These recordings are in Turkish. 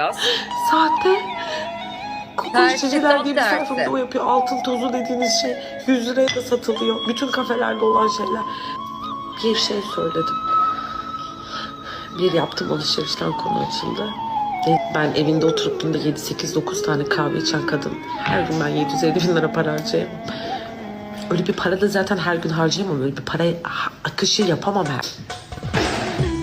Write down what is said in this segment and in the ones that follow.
biraz. Sahte. Tersi, içiciler tam diye bir tersi. sayfamda o yapıyor. Altın tozu dediğiniz şey 100 liraya da satılıyor. Bütün kafelerde olan şeyler. Bir şey söyledim. Bir yaptım alışverişten konu açıldı. E, Ben evinde oturup günde 7-8-9 tane kahve içen kadın. Her gün ben 750 bin lira para harcayamam. Öyle bir para da zaten her gün harcayamam. Öyle bir para akışı yapamam her.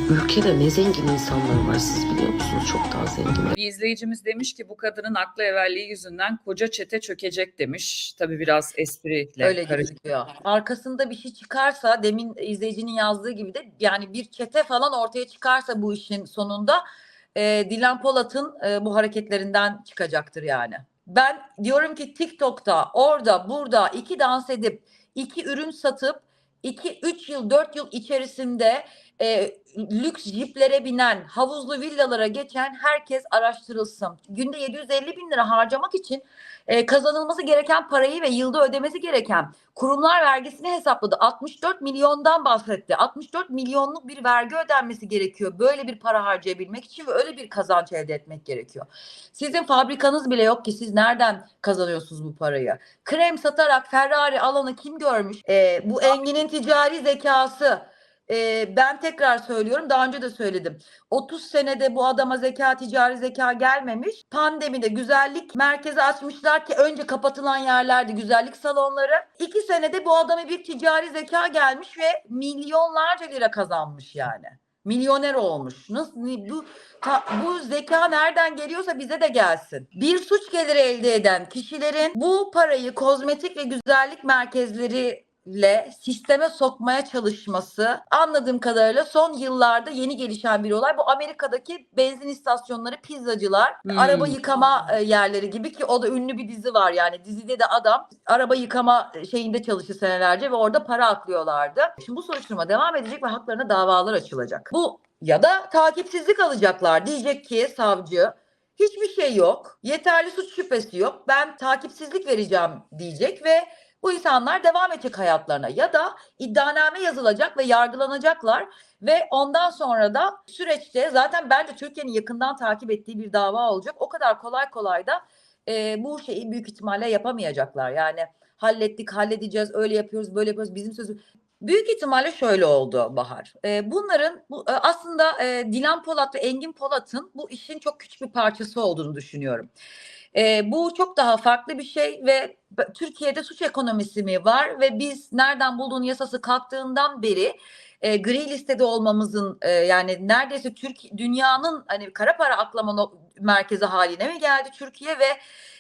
Ülkede ne zengin insanlar var siz biliyor musunuz? Çok daha zengin. Bir izleyicimiz demiş ki bu kadının aklı evvelliği yüzünden koca çete çökecek demiş. Tabii biraz espriyle Öyle gözüküyor. Arkasında bir şey çıkarsa demin izleyicinin yazdığı gibi de yani bir çete falan ortaya çıkarsa bu işin sonunda e, Dilan Polat'ın e, bu hareketlerinden çıkacaktır yani. Ben diyorum ki TikTok'ta orada burada iki dans edip iki ürün satıp 2-3 yıl 4 yıl içerisinde e, lüks jiplere binen havuzlu villalara geçen herkes araştırılsın. Günde 750 bin lira harcamak için e, kazanılması gereken parayı ve yılda ödemesi gereken kurumlar vergisini hesapladı. 64 milyondan bahsetti. 64 milyonluk bir vergi ödenmesi gerekiyor. Böyle bir para harcayabilmek için ve öyle bir kazanç elde etmek gerekiyor. Sizin fabrikanız bile yok ki siz nereden kazanıyorsunuz bu parayı? Krem satarak Ferrari alanı kim görmüş? E, bu Engin'in ticari zekası. E, ben tekrar söylüyorum daha önce de söyledim. 30 senede bu adama zeka ticari zeka gelmemiş. Pandemide güzellik merkezi açmışlar ki önce kapatılan yerlerdi güzellik salonları. 2 senede bu adama bir ticari zeka gelmiş ve milyonlarca lira kazanmış yani. Milyoner olmuş. Nasıl bu ta- bu zeka nereden geliyorsa bize de gelsin. Bir suç geliri elde eden kişilerin bu parayı kozmetik ve güzellik merkezleri ile sisteme sokmaya çalışması anladığım kadarıyla son yıllarda yeni gelişen bir olay. Bu Amerika'daki benzin istasyonları, pizzacılar, Hmm. araba yıkama e, yerleri gibi ki o da ünlü bir dizi var yani. Dizide de adam araba yıkama şeyinde çalıştı senelerce ve orada para aklıyorlardı. Şimdi bu soruşturma devam edecek ve haklarına davalar açılacak. Bu ya da takipsizlik alacaklar. Diyecek ki savcı hiçbir şey yok. Yeterli suç şüphesi yok. Ben takipsizlik vereceğim diyecek ve bu insanlar devam edecek hayatlarına ya da iddianame yazılacak ve yargılanacaklar ve ondan sonra da süreçte zaten bence Türkiye'nin yakından takip ettiği bir dava olacak. O kadar kolay kolay da e, bu şeyi büyük ihtimalle yapamayacaklar. Yani hallettik, halledeceğiz, öyle yapıyoruz, böyle yapıyoruz. Bizim sözü Büyük ihtimalle şöyle oldu Bahar. E, bunların bu, e, aslında e, Dilan Polat ve Engin Polat'ın bu işin çok küçük bir parçası olduğunu düşünüyorum. E, bu çok daha farklı bir şey ve Türkiye'de suç ekonomisi mi var ve biz nereden bulduğun yasası kalktığından beri e, gri listede olmamızın e, yani neredeyse Türk dünyanın hani kara para aklama no- merkezi haline mi geldi Türkiye ve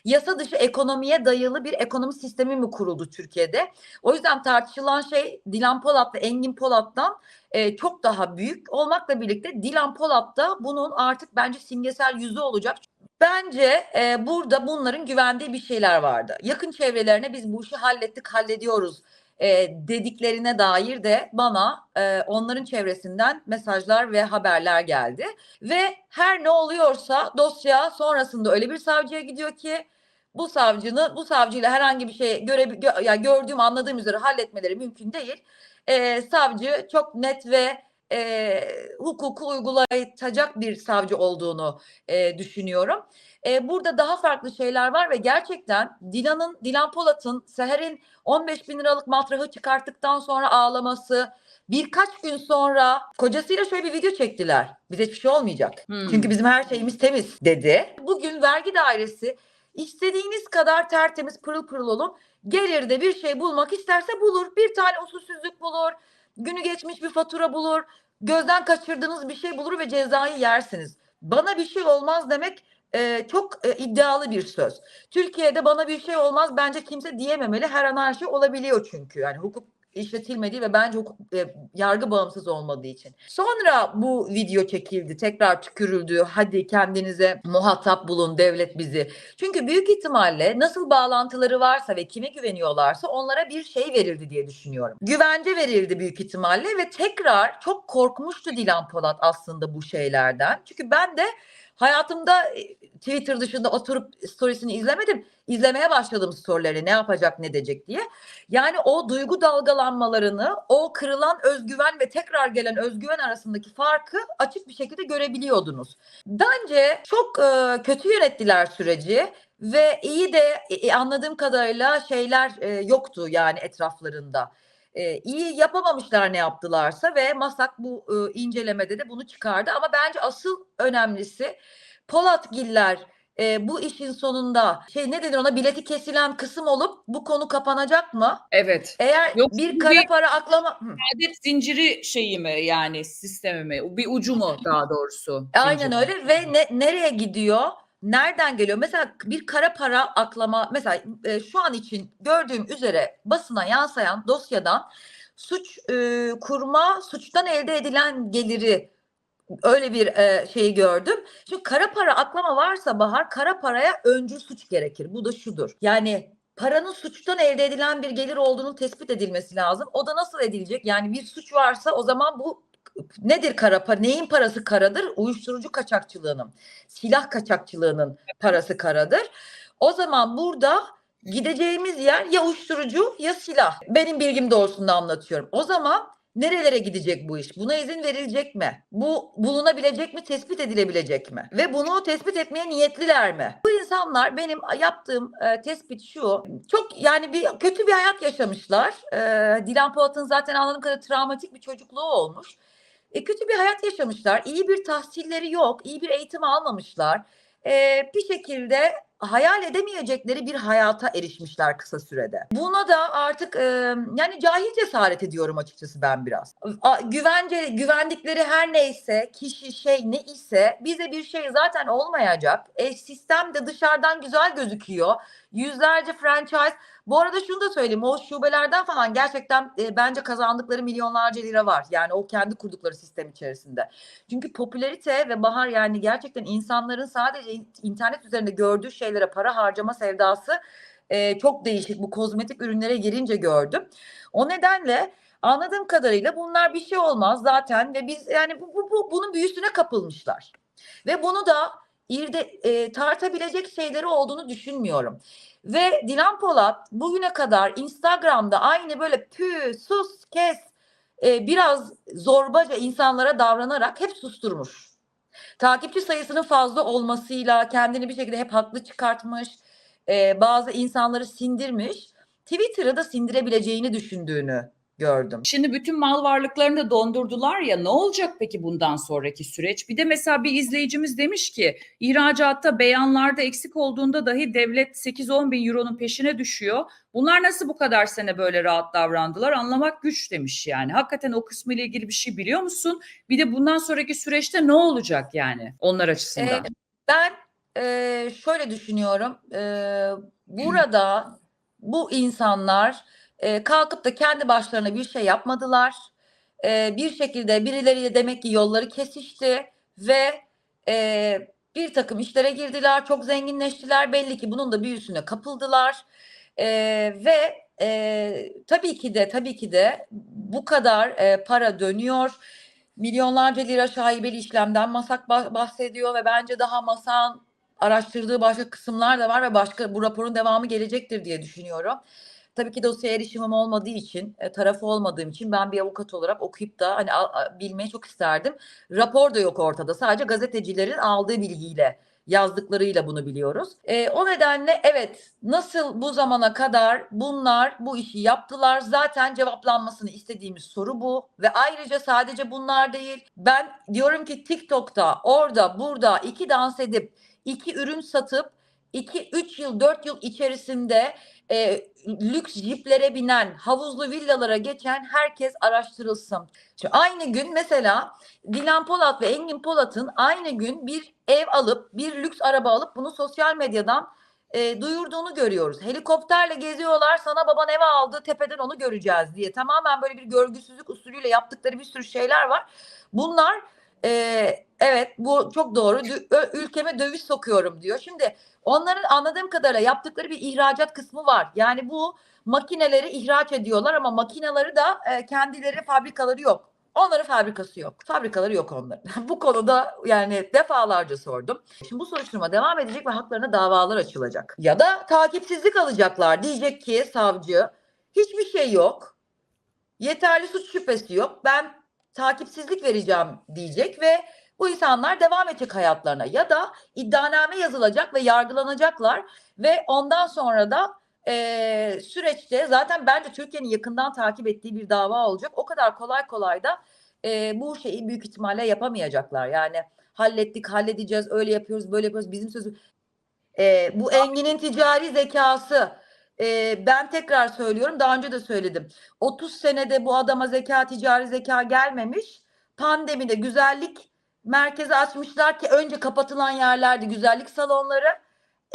yasa dışı ekonomiye dayalı bir ekonomi sistemi mi kuruldu Türkiye'de? O yüzden tartışılan şey Dilan Polat ve Engin Polat'tan e, çok daha büyük olmakla birlikte Dilan Polat da bunun artık bence simgesel yüzü olacak. Bence e, burada bunların güvendiği bir şeyler vardı. Yakın çevrelerine biz bu işi hallettik, hallediyoruz e, dediklerine dair de bana e, onların çevresinden mesajlar ve haberler geldi. Ve her ne oluyorsa dosya sonrasında öyle bir savcıya gidiyor ki bu savcının bu savcıyla herhangi bir şey göre gö- ya gördüğüm anladığım üzere halletmeleri mümkün değil. E, savcı çok net ve e, hukuku uygulayacak bir savcı olduğunu e, düşünüyorum. E, burada daha farklı şeyler var ve gerçekten Dilan'ın, Dilan Polat'ın Seher'in 15 bin liralık matrahı çıkarttıktan sonra ağlaması, birkaç gün sonra kocasıyla şöyle bir video çektiler. Bize hiçbir şey olmayacak. Hmm. Çünkü bizim her şeyimiz temiz dedi. Bugün vergi dairesi istediğiniz kadar tertemiz pırıl pırıl olun. Gelir de bir şey bulmak isterse bulur. Bir tane usulsüzlük bulur. Günü geçmiş bir fatura bulur. Gözden kaçırdığınız bir şey bulur ve cezayı yersiniz. Bana bir şey olmaz demek e, çok e, iddialı bir söz. Türkiye'de bana bir şey olmaz bence kimse diyememeli. Her an her şey olabiliyor çünkü. Yani hukuk işletilmediği ve bence hukuk e, yargı bağımsız olmadığı için. Sonra bu video çekildi, tekrar tükürüldü. Hadi kendinize muhatap bulun devlet bizi. Çünkü büyük ihtimalle nasıl bağlantıları varsa ve kime güveniyorlarsa onlara bir şey verildi diye düşünüyorum. Güvence verildi büyük ihtimalle ve tekrar çok korkmuştu Dilan Polat aslında bu şeylerden. Çünkü ben de hayatımda e, Twitter dışında oturup storiesini izlemedim. İzlemeye başladım storyleri ne yapacak ne edecek diye. Yani o duygu dalgalanmalarını, o kırılan özgüven ve tekrar gelen özgüven arasındaki farkı açık bir şekilde görebiliyordunuz. Bence çok e, kötü yönettiler süreci ve iyi de e, anladığım kadarıyla şeyler e, yoktu yani etraflarında. E, iyi yapamamışlar ne yaptılarsa ve Masak bu e, incelemede de bunu çıkardı. Ama bence asıl önemlisi Polatgiller e, bu işin sonunda şey ne denir ona bileti kesilen kısım olup bu konu kapanacak mı? Evet. Eğer Yoksa bir kara bir- para aklama. Adet zinciri şeyi mi yani sistemi mi? Bir ucu mu daha doğrusu? Aynen zincirin? öyle ve ne, nereye gidiyor? Nereden geliyor? Mesela bir kara para aklama mesela e, şu an için gördüğüm üzere basına yansıyan dosyadan suç e, kurma suçtan elde edilen geliri öyle bir e, şeyi gördüm. Çünkü kara para aklama varsa Bahar kara paraya öncü suç gerekir. Bu da şudur. Yani paranın suçtan elde edilen bir gelir olduğunu tespit edilmesi lazım. O da nasıl edilecek? Yani bir suç varsa o zaman bu nedir kara para? Neyin parası karadır? Uyuşturucu kaçakçılığının, silah kaçakçılığının parası karadır. O zaman burada gideceğimiz yer ya uyuşturucu ya silah. Benim bilgim doğrusunda anlatıyorum. O zaman nerelere gidecek bu iş? Buna izin verilecek mi? Bu bulunabilecek mi? Tespit edilebilecek mi? Ve bunu tespit etmeye niyetliler mi? Bu insanlar benim yaptığım e, tespit şu. Çok yani bir kötü bir hayat yaşamışlar. E, Dilan Polat'ın zaten anladığım kadarıyla travmatik bir çocukluğu olmuş. E, kötü bir hayat yaşamışlar. İyi bir tahsilleri yok. iyi bir eğitim almamışlar. E, bir şekilde hayal edemeyecekleri bir hayata erişmişler kısa sürede. Buna da artık e, yani cahil cesaret ediyorum açıkçası ben biraz. A, güvence güvendikleri her neyse, kişi şey ne ise bize bir şey zaten olmayacak. E, sistem de dışarıdan güzel gözüküyor. Yüzlerce franchise. Bu arada şunu da söyleyeyim. O şubelerden falan gerçekten e, bence kazandıkları milyonlarca lira var. Yani o kendi kurdukları sistem içerisinde. Çünkü popülarite ve bahar yani gerçekten insanların sadece in- internet üzerinde gördüğü şeylere para harcama sevdası e, çok değişik. Bu kozmetik ürünlere girince gördüm. O nedenle anladığım kadarıyla bunlar bir şey olmaz zaten ve biz yani bu, bu, bu bunun büyüsüne kapılmışlar. Ve bunu da irde e, tartabilecek şeyleri olduğunu düşünmüyorum. Ve Dilan Polat bugüne kadar Instagram'da aynı böyle pü sus kes e, biraz zorbaca insanlara davranarak hep susturmuş. Takipçi sayısının fazla olmasıyla kendini bir şekilde hep haklı çıkartmış. e, bazı insanları sindirmiş. Twitter'ı da sindirebileceğini düşündüğünü gördüm. Şimdi bütün mal varlıklarını da dondurdular ya ne olacak peki bundan sonraki süreç? Bir de mesela bir izleyicimiz demiş ki ihracatta beyanlarda eksik olduğunda dahi devlet 8-10 bin euronun peşine düşüyor. Bunlar nasıl bu kadar sene böyle rahat davrandılar anlamak güç demiş yani. Hakikaten o kısmı ile ilgili bir şey biliyor musun? Bir de bundan sonraki süreçte ne olacak yani onlar açısından? Ee, ben e, şöyle düşünüyorum. E, burada bu insanlar e, kalkıp da kendi başlarına bir şey yapmadılar. E, bir şekilde birileriyle demek ki yolları kesişti ve e, bir takım işlere girdiler. Çok zenginleştiler. Belli ki bunun da büyüsüne kapıldılar. E, ve e, tabii ki de tabii ki de bu kadar e, para dönüyor milyonlarca lira şaibeli işlemden Masak bah- bahsediyor ve bence daha Masak'ın araştırdığı başka kısımlar da var ve başka bu raporun devamı gelecektir diye düşünüyorum. Tabii ki dosyaya erişimim olmadığı için, e, tarafı olmadığım için ben bir avukat olarak okuyup da hani a- a- bilmeyi çok isterdim. Rapor da yok ortada. Sadece gazetecilerin aldığı bilgiyle yazdıklarıyla bunu biliyoruz. E, o nedenle evet nasıl bu zamana kadar bunlar bu işi yaptılar zaten cevaplanmasını istediğimiz soru bu ve ayrıca sadece bunlar değil ben diyorum ki TikTok'ta orada burada iki dans edip iki ürün satıp 2-3 yıl 4 yıl içerisinde e, lüks jiplere binen havuzlu villalara geçen herkes araştırılsın. Şimdi aynı gün mesela Dilan Polat ve Engin Polat'ın aynı gün bir ev alıp bir lüks araba alıp bunu sosyal medyadan e, duyurduğunu görüyoruz. Helikopterle geziyorlar sana baban eve aldı tepeden onu göreceğiz diye. Tamamen böyle bir görgüsüzlük usulüyle yaptıkları bir sürü şeyler var. Bunlar e, evet bu çok doğru ülkeme döviz sokuyorum diyor. Şimdi onların anladığım kadarıyla yaptıkları bir ihracat kısmı var. Yani bu makineleri ihraç ediyorlar ama makineleri da e, kendileri fabrikaları yok. Onların fabrikası yok. Fabrikaları yok onların. bu konuda yani defalarca sordum. Şimdi bu soruşturma devam edecek ve haklarına davalar açılacak. Ya da takipsizlik alacaklar. Diyecek ki savcı hiçbir şey yok. Yeterli suç şüphesi yok. Ben takipsizlik vereceğim diyecek ve bu insanlar devam edecek hayatlarına ya da iddianame yazılacak ve yargılanacaklar ve ondan sonra da eee, süreçte zaten bence Türkiye'nin yakından takip ettiği bir dava olacak. O kadar kolay kolay da eee, bu şeyi büyük ihtimalle yapamayacaklar. Yani hallettik, halledeceğiz, öyle yapıyoruz, böyle yapıyoruz. Bizim sözü Eee, bu Engin'in ticari zekası. Eee, ben tekrar söylüyorum, daha önce de söyledim. 30 senede bu adama zeka, ticari zeka gelmemiş. Pandemide güzellik merkezi açmışlar ki önce kapatılan yerlerdi güzellik salonları.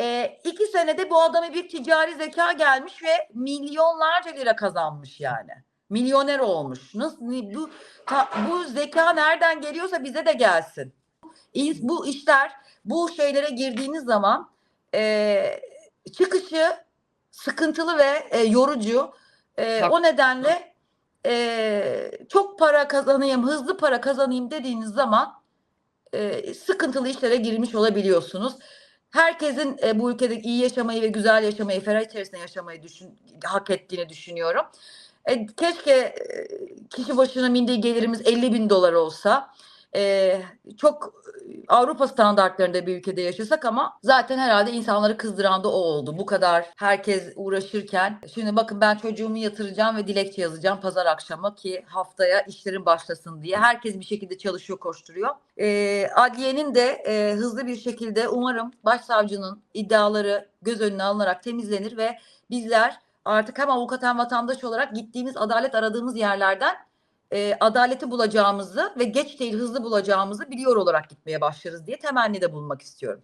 Ee, iki senede bu adama bir ticari zeka gelmiş ve milyonlarca lira kazanmış yani. Milyoner olmuş. Nasıl bu ta- bu zeka nereden geliyorsa bize de gelsin. İn- Bu işler bu şeylere girdiğiniz zaman e, çıkışı sıkıntılı ve e, yorucu. E, o nedenle e, çok para kazanayım, hızlı para kazanayım dediğiniz zaman e, sıkıntılı işlere girmiş olabiliyorsunuz. Herkesin e, bu ülkede iyi yaşamayı ve güzel yaşamayı, ferah içerisinde yaşamayı düşün, hak ettiğini düşünüyorum. E, keşke e, kişi başına milli gelirimiz 50 bin dolar olsa. E, çok Avrupa standartlarında bir ülkede yaşasak ama zaten herhalde insanları kızdıran da o oldu. Bu kadar herkes uğraşırken şimdi bakın ben çocuğumu yatıracağım ve dilekçe yazacağım pazar akşamı ki haftaya işlerin başlasın diye. Herkes bir şekilde çalışıyor, koşturuyor. Ee, adliyenin de e, hızlı bir şekilde umarım başsavcının iddiaları göz önüne alınarak temizlenir ve bizler artık hem avukat hem vatandaş olarak gittiğimiz adalet aradığımız yerlerden e, adaleti bulacağımızı ve geç değil hızlı bulacağımızı biliyor olarak gitmeye başlarız diye temennide bulunmak istiyorum.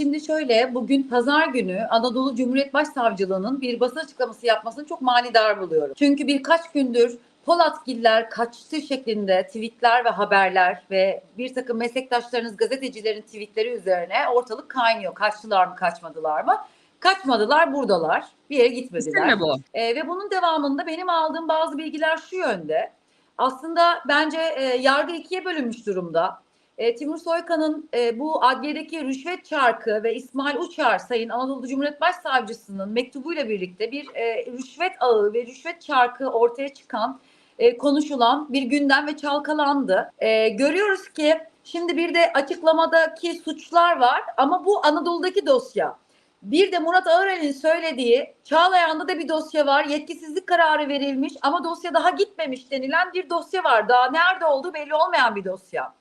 Şimdi şöyle bugün pazar günü Anadolu Cumhuriyet Başsavcılığı'nın bir basın açıklaması yapmasını çok manidar buluyorum. Çünkü birkaç gündür Polatgiller kaçtı şeklinde tweetler ve haberler ve bir takım meslektaşlarınız gazetecilerin tweetleri üzerine ortalık kaynıyor. Kaçtılar mı kaçmadılar mı? Kaçmadılar buradalar. Bir yere gitmediler. Mi bu? E, ve bunun devamında benim aldığım bazı bilgiler şu yönde. Aslında bence e, yargı ikiye bölünmüş durumda. E, Timur Soykan'ın e, bu adliyedeki rüşvet çarkı ve İsmail Uçar Sayın Anadolu Cumhuriyet Başsavcısının mektubuyla birlikte bir e, rüşvet ağı ve rüşvet çarkı ortaya çıkan, e, konuşulan bir gündem ve çalkalandı. E, görüyoruz ki şimdi bir de açıklamadaki suçlar var ama bu Anadolu'daki dosya. Bir de Murat Ağırel'in söylediği Çağlayan'da da bir dosya var. Yetkisizlik kararı verilmiş ama dosya daha gitmemiş denilen bir dosya var. Daha nerede olduğu belli olmayan bir dosya.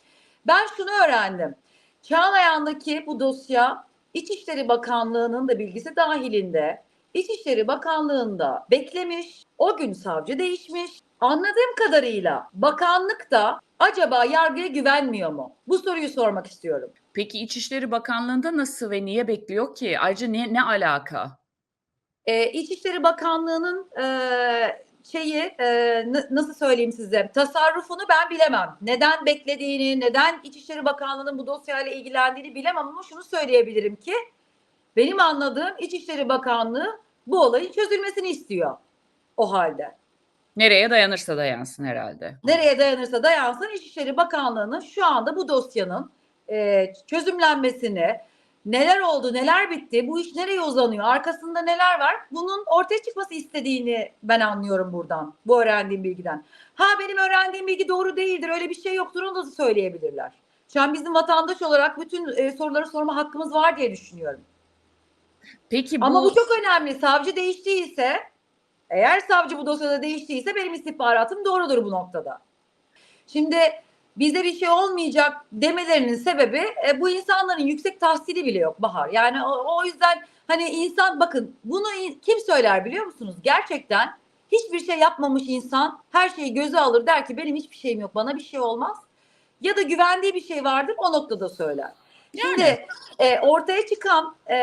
Ben şunu öğrendim. Çağlayan'daki bu dosya İçişleri Bakanlığı'nın da bilgisi dahilinde İçişleri Bakanlığı'nda beklemiş. O gün savcı değişmiş. Anladığım kadarıyla bakanlık da acaba yargıya güvenmiyor mu? Bu soruyu sormak istiyorum. Peki İçişleri Bakanlığı'nda nasıl ve niye bekliyor ki? Ayrıca ne, ne alaka? Ee, İçişleri Bakanlığı'nın e, şeyi e, nasıl söyleyeyim size tasarrufunu ben bilemem. Neden beklediğini, neden İçişleri Bakanlığı'nın bu dosyayla ilgilendiğini bilemem ama şunu söyleyebilirim ki benim anladığım İçişleri Bakanlığı bu olayın çözülmesini istiyor o halde. Nereye dayanırsa dayansın herhalde. Nereye dayanırsa dayansın İçişleri Bakanlığı'nın şu anda bu dosyanın e, çözümlenmesini, neler oldu, neler bitti, bu iş nereye uzanıyor, arkasında neler var bunun ortaya çıkması istediğini ben anlıyorum buradan, bu öğrendiğim bilgiden. Ha benim öğrendiğim bilgi doğru değildir, öyle bir şey yoktur onu da söyleyebilirler. Şu an bizim vatandaş olarak bütün e, soruları sorma hakkımız var diye düşünüyorum. Peki bu, Ama bu çok önemli. Savcı değiştiyse, eğer savcı bu dosyada değiştiyse benim istihbaratım doğrudur bu noktada. Şimdi bize bir şey olmayacak demelerinin sebebi e, bu insanların yüksek tahsili bile yok Bahar. Yani o, o yüzden hani insan bakın bunu in- kim söyler biliyor musunuz? Gerçekten hiçbir şey yapmamış insan her şeyi göze alır der ki benim hiçbir şeyim yok bana bir şey olmaz. Ya da güvendiği bir şey vardır o noktada söyler. Şimdi e, ortaya çıkan e,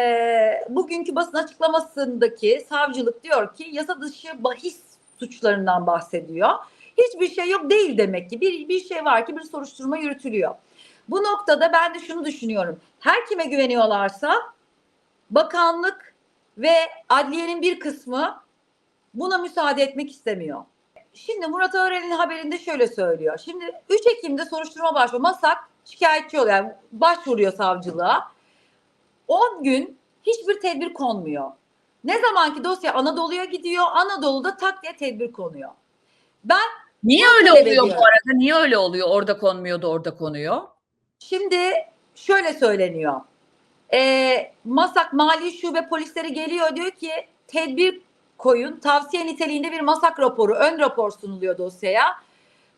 bugünkü basın açıklamasındaki savcılık diyor ki yasa dışı bahis suçlarından bahsediyor. Hiçbir şey yok değil demek ki. Bir, bir şey var ki bir soruşturma yürütülüyor. Bu noktada ben de şunu düşünüyorum. Her kime güveniyorlarsa bakanlık ve adliyenin bir kısmı buna müsaade etmek istemiyor. Şimdi Murat Örel'in haberinde şöyle söylüyor. Şimdi 3 Ekim'de soruşturma başlıyor. Masak şikayetçi oluyor. Yani başvuruyor savcılığa. 10 gün hiçbir tedbir konmuyor. Ne zamanki dosya Anadolu'ya gidiyor, Anadolu'da tak diye tedbir konuyor. Ben Niye öyle oluyor bu ediyorum. arada? Niye öyle oluyor? Orada konmuyor da orada konuyor. Şimdi şöyle söyleniyor. Ee, Masak Mali Şube polisleri geliyor diyor ki tedbir koyun. Tavsiye niteliğinde bir Masak raporu, ön rapor sunuluyor dosyaya.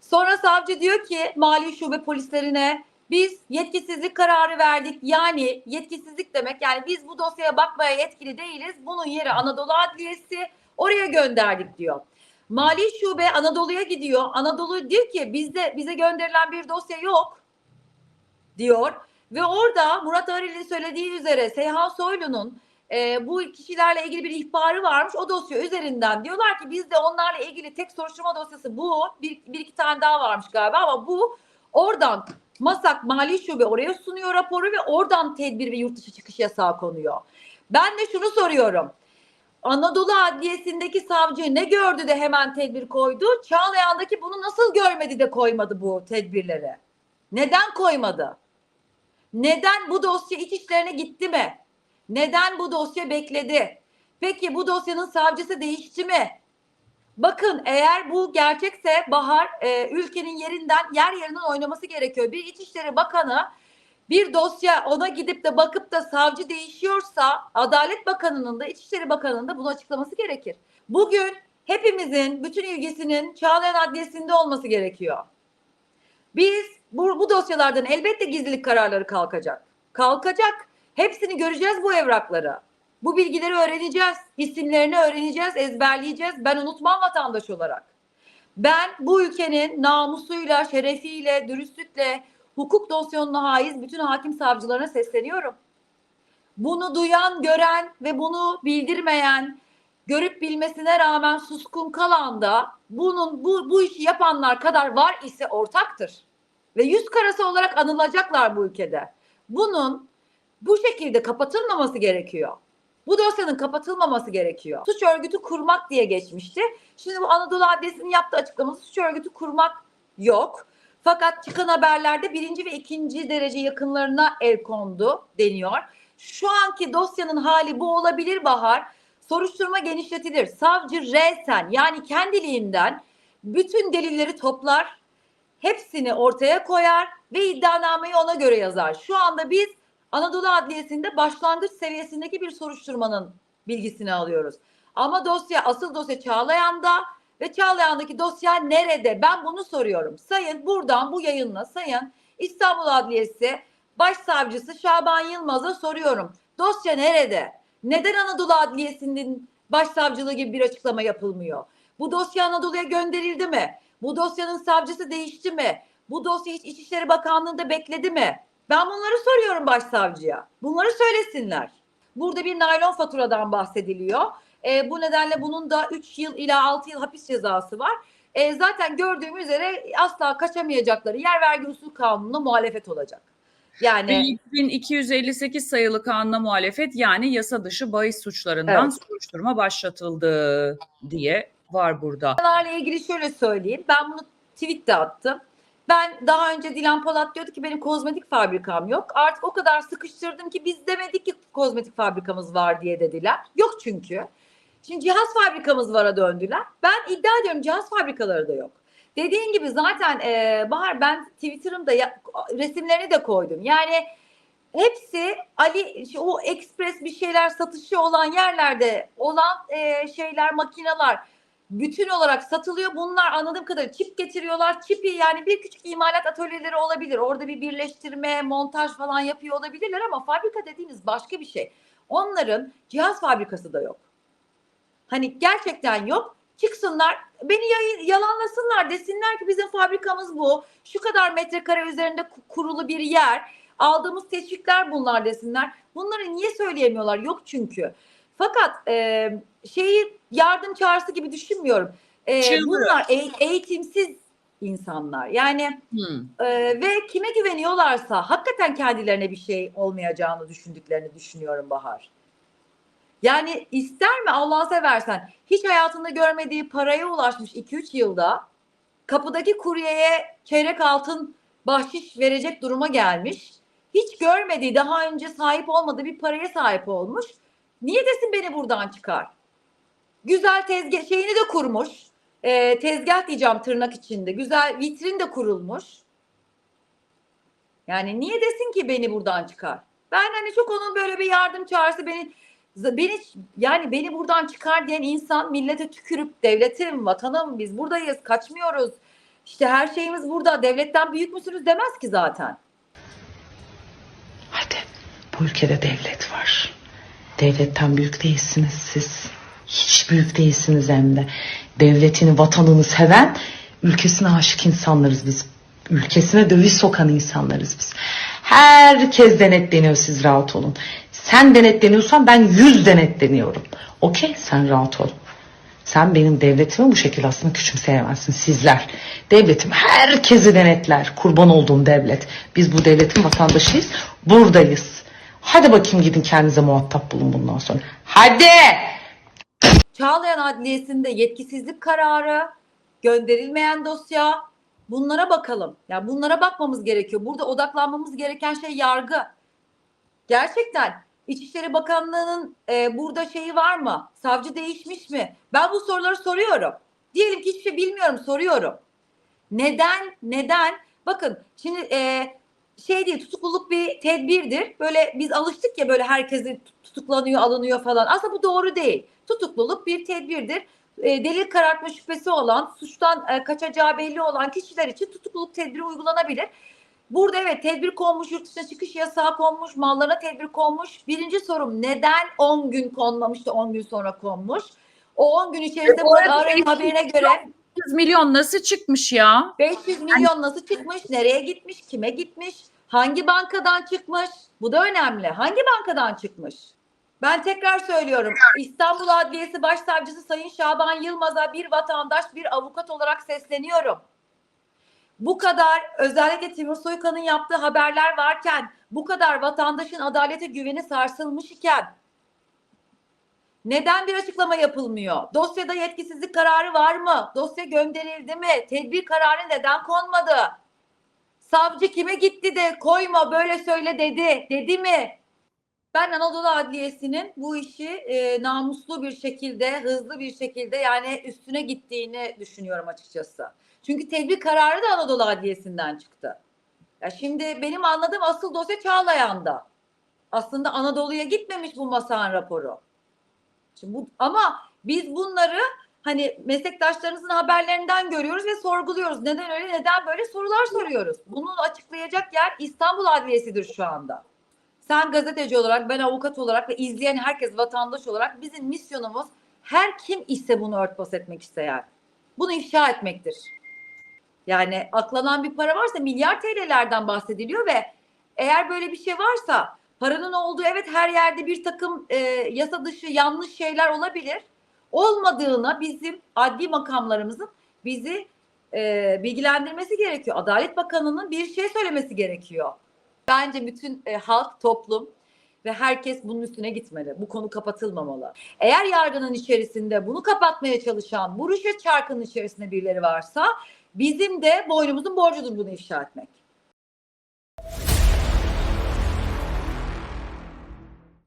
Sonra savcı diyor ki Mali Şube polislerine biz yetkisizlik kararı verdik. Yani yetkisizlik demek yani biz bu dosyaya bakmaya yetkili değiliz. Bunun yeri Anadolu Adliyesi oraya gönderdik diyor. Mali Şube Anadolu'ya gidiyor. Anadolu diyor ki bizde bize gönderilen bir dosya yok diyor. Ve orada Murat Arel'in söylediği üzere Seyhan Soylu'nun e, bu kişilerle ilgili bir ihbarı varmış. O dosya üzerinden diyorlar ki bizde onlarla ilgili tek soruşturma dosyası bu. Bir, bir iki tane daha varmış galiba ama bu oradan Masak Mali Şube oraya sunuyor raporu ve oradan tedbir ve yurt dışı çıkış yasağı konuyor. Ben de şunu soruyorum. Anadolu Adliyesi'ndeki savcı ne gördü de hemen tedbir koydu? Çağlayan'daki bunu nasıl görmedi de koymadı bu tedbirleri? Neden koymadı? Neden bu dosya iç işlerine gitti mi? Neden bu dosya bekledi? Peki bu dosyanın savcısı değişti mi? Bakın eğer bu gerçekse Bahar e, ülkenin yerinden yer yerinden oynaması gerekiyor. Bir İçişleri Bakanı bir dosya ona gidip de bakıp da savcı değişiyorsa Adalet Bakanı'nın da İçişleri Bakanı'nın da bunu açıklaması gerekir. Bugün hepimizin bütün ilgisinin Çağlayan Adliyesi'nde olması gerekiyor. Biz bu, bu dosyalardan elbette gizlilik kararları kalkacak. Kalkacak. Hepsini göreceğiz bu evrakları. Bu bilgileri öğreneceğiz. isimlerini öğreneceğiz, ezberleyeceğiz. Ben unutmam vatandaş olarak. Ben bu ülkenin namusuyla, şerefiyle, dürüstlükle, hukuk dosyonuna haiz bütün hakim savcılarına sesleniyorum. Bunu duyan, gören ve bunu bildirmeyen, görüp bilmesine rağmen suskun kalan da bunun bu, bu işi yapanlar kadar var ise ortaktır. Ve yüz karası olarak anılacaklar bu ülkede. Bunun bu şekilde kapatılmaması gerekiyor. Bu dosyanın kapatılmaması gerekiyor. Suç örgütü kurmak diye geçmişti. Şimdi bu Anadolu Adliyesi'nin yaptığı açıklaması suç örgütü kurmak yok. Fakat çıkan haberlerde birinci ve ikinci derece yakınlarına el kondu deniyor. Şu anki dosyanın hali bu olabilir Bahar. Soruşturma genişletilir. Savcı resen yani kendiliğinden bütün delilleri toplar, hepsini ortaya koyar ve iddianameyi ona göre yazar. Şu anda biz Anadolu Adliyesi'nde başlangıç seviyesindeki bir soruşturmanın bilgisini alıyoruz. Ama dosya, asıl dosya Çağlayan'da ve Çağlayan'daki dosya nerede? Ben bunu soruyorum. Sayın buradan bu yayınla Sayın İstanbul Adliyesi Başsavcısı Şaban Yılmaz'a soruyorum. Dosya nerede? Neden Anadolu Adliyesi'nin başsavcılığı gibi bir açıklama yapılmıyor? Bu dosya Anadolu'ya gönderildi mi? Bu dosyanın savcısı değişti mi? Bu dosya hiç İçişleri Bakanlığı'nda bekledi mi? Ben bunları soruyorum başsavcıya. Bunları söylesinler. Burada bir naylon faturadan bahsediliyor. E, bu nedenle bunun da 3 yıl ila 6 yıl hapis cezası var. E, zaten gördüğüm üzere asla kaçamayacakları yer vergi usul kanununa muhalefet olacak. Yani 2258 sayılı kanuna muhalefet yani yasa dışı bahis suçlarından Evet. soruşturma başlatıldı diye var burada. Bunlarla ilgili şöyle söyleyeyim. Ben bunu tweette attım. Ben daha önce Dilan Polat diyordu ki benim kozmetik fabrikam yok. Artık o kadar sıkıştırdım ki biz demedik ki kozmetik fabrikamız var diye dediler. Yok çünkü. Şimdi cihaz fabrikamız vara döndüler. Ben iddia ediyorum cihaz fabrikaları da yok. Dediğin gibi zaten e, Bahar ben Twitter'ımda ya- resimlerini de koydum. Yani hepsi Ali o ekspres bir şeyler satışı olan yerlerde olan e, şeyler makineler bütün olarak satılıyor. Bunlar anladığım kadarıyla çip getiriyorlar. Çipi yani bir küçük imalat atölyeleri olabilir. Orada bir birleştirme, montaj falan yapıyor olabilirler ama fabrika dediğiniz başka bir şey. Onların cihaz fabrikası da yok. Hani gerçekten yok. Çıksınlar, beni yalanlasınlar, desinler ki bizim fabrikamız bu. Şu kadar metrekare üzerinde ku- kurulu bir yer. Aldığımız teşvikler bunlar desinler. Bunları niye söyleyemiyorlar? Yok çünkü. Fakat e, şeyi yardım çağrısı gibi düşünmüyorum. E, bunlar e- eğitimsiz insanlar. Yani Hmm. ee, ve kime güveniyorlarsa hakikaten kendilerine bir şey olmayacağını düşündüklerini düşünüyorum Bahar. Yani ister mi Allah seversen hiç hayatında görmediği paraya ulaşmış 2-3 yılda kapıdaki kuryeye çeyrek altın bahşiş verecek duruma gelmiş. Hiç görmediği daha önce sahip olmadığı bir paraya sahip olmuş. Niye desin beni buradan çıkar? Güzel tezgah şeyini de kurmuş. Ee, tezgah diyeceğim tırnak içinde. Güzel vitrin de kurulmuş. Yani niye desin ki beni buradan çıkar? Ben hani çok onun böyle bir yardım çağrısı beni beni yani beni buradan çıkar diyen insan millete tükürüp devletim, vatanım biz buradayız, kaçmıyoruz. İşte her şeyimiz burada. Devletten büyük müsünüz demez ki zaten. Hadi bu ülkede devlet var. Devletten büyük değilsiniz siz. Hiç büyük değilsiniz hem de. Devletini, vatanını seven, ülkesine aşık insanlarız biz. Ülkesine döviz sokan insanlarız biz. Herkes denetleniyor siz rahat olun. Sen denetleniyorsan ben yüz denetleniyorum. Okey sen rahat ol. Sen benim devletimi bu şekilde aslında küçümseyemezsin sizler. Devletim herkesi denetler. Kurban olduğum devlet. Biz bu devletin vatandaşıyız. Buradayız. Hadi bakayım gidin kendinize muhatap bulun bundan sonra. Hadi! Çağlayan Adliyesi'nde yetkisizlik kararı, gönderilmeyen dosya bunlara bakalım. Ya bunlara bakmamız gerekiyor. Burada odaklanmamız gereken şey yargı. Gerçekten İçişleri Bakanlığı'nın e, burada şeyi var mı? Savcı değişmiş mi? Ben bu soruları soruyorum. Diyelim ki hiçbir şey bilmiyorum soruyorum. Neden? Neden? Bakın şimdi e, şey değil tutukluluk bir tedbirdir. Böyle biz alıştık ya böyle herkesi tutuklanıyor, alınıyor falan. Aslında bu doğru değil. Tutukluluk bir tedbirdir. E, delil karartma şüphesi olan, suçtan e, kaçacağı belli olan kişiler için tutukluluk tedbiri uygulanabilir. Burada evet tedbir konmuş, yurt dışına çıkış yasağı konmuş, mallara tedbir konmuş. Birinci sorum neden 10 gün konmamış da 10 gün sonra konmuş? O 10 gün içerisinde E, bu arada eski- haberine göre 100 milyon nasıl çıkmış ya? 500 milyon nasıl çıkmış, nereye gitmiş, kime gitmiş, hangi bankadan çıkmış? Bu da önemli. Hangi bankadan çıkmış? Ben tekrar söylüyorum. İstanbul Adliyesi Başsavcısı Sayın Şaban Yılmaz'a bir vatandaş, bir avukat olarak sesleniyorum. Bu kadar özellikle Timur Soykan'ın yaptığı haberler varken, bu kadar vatandaşın adalete güveni sarsılmış iken neden bir açıklama yapılmıyor? Dosyada yetkisizlik kararı var mı? Dosya gönderildi mi? Tedbir kararı neden konmadı? Savcı kime gitti de koyma böyle söyle dedi. Dedi mi? Ben Anadolu Adliyesi'nin bu işi e, namuslu bir şekilde, hızlı bir şekilde yani üstüne gittiğini düşünüyorum açıkçası. Çünkü tedbir kararı da Anadolu Adliyesi'nden çıktı. Ya şimdi benim anladığım asıl dosya Çağlayan'da. Aslında Anadolu'ya gitmemiş bu masanın raporu. Şimdi bu, ama biz bunları hani meslektaşlarımızın haberlerinden görüyoruz ve sorguluyoruz. Neden öyle, neden böyle sorular soruyoruz. Bunu açıklayacak yer İstanbul Adliyesi'dir şu anda. Sen gazeteci olarak, ben avukat olarak ve izleyen herkes vatandaş olarak bizim misyonumuz her kim ise bunu örtbas etmek isteyen. Bunu ifşa etmektir. Yani aklanan bir para varsa milyar TL'lerden bahsediliyor ve eğer böyle bir şey varsa paranın olduğu evet her yerde bir takım e, yasa dışı yanlış şeyler olabilir. Olmadığına bizim adli makamlarımızın bizi e, bilgilendirmesi gerekiyor. Adalet Bakanı'nın bir şey söylemesi gerekiyor. Bence bütün e, halk, toplum ve herkes bunun üstüne gitmeli. Bu konu kapatılmamalı. Eğer yargının içerisinde bunu kapatmaya çalışan, bu rüşvet çarkının içerisinde birileri varsa bizim de boynumuzun borcudur bunu ifşa etmek.